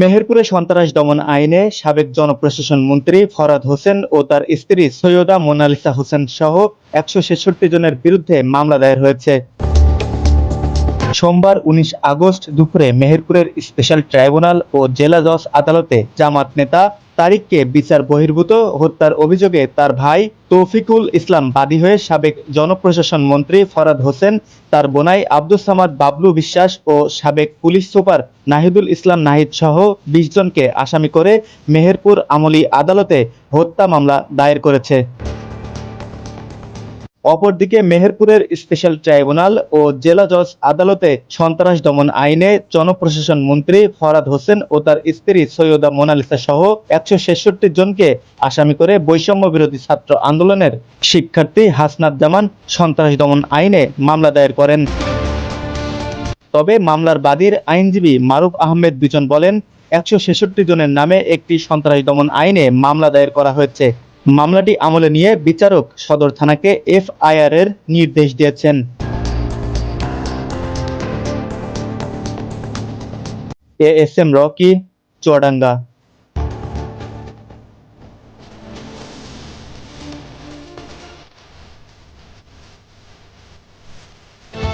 মেহেরপুরে সন্ত্রাস দমন আইনে সাবেক জনপ্রশাসন মন্ত্রী ফরাদ হোসেন ও তার স্ত্রী সৈয়দা মোনালিসা হোসেন সহ একশো ছেষট্টি জনের বিরুদ্ধে মামলা দায়ের হয়েছে। সোমবার উনিশ আগস্ট দুপুরে মেহেরপুরের স্পেশাল ট্রাইব্যুনাল ও জেলা জজ আদালতে জামাত নেতা তারিককে বিচার বহির্ভূত হত্যার অভিযোগে তার ভাই তৌফিকুল ইসলাম বাদী হয়ে সাবেক জনপ্রশাসন মন্ত্রী ফরাদ হোসেন, তার বোনাই আব্দুস সামাদ বাবলু বিশ্বাস ও সাবেক পুলিশ সুপার নাহিদুল ইসলাম নাহিদ সহ বিশ জনকে আসামি করে মেহেরপুর আমলি আদালতে হত্যা মামলা দায়ের করেছে। অপরদিকে মেহেরপুরের স্পেশাল ট্রাইব্যুনাল ও জেলা জজ আদালতে সন্ত্রাস দমন আইনে জনপ্রশাসন মন্ত্রী ফরাদ হোসেন ও তার স্ত্রী সৈয়দা মোনালিসা সহ একশো ছেষট্টি জনকে আসামি করে বৈষম্য বিরোধী ছাত্র আন্দোলনের শিক্ষার্থী হাসনাত জামান সন্ত্রাস দমন আইনে মামলা দায়ের করেন। তবে মামলার বাদীর আইনজীবী মারুফ আহমেদ দুজন বলেন, একশো ছেষট্টি জনের নামে একটি সন্ত্রাস দমন আইনে মামলা দায়ের করা হয়েছে। মামলাটি আমলে নিয়ে বিচারক সদর থানাকে এফআইআর এর নির্দেশ দিয়েছেন। A S M Rocky, Chuadanga.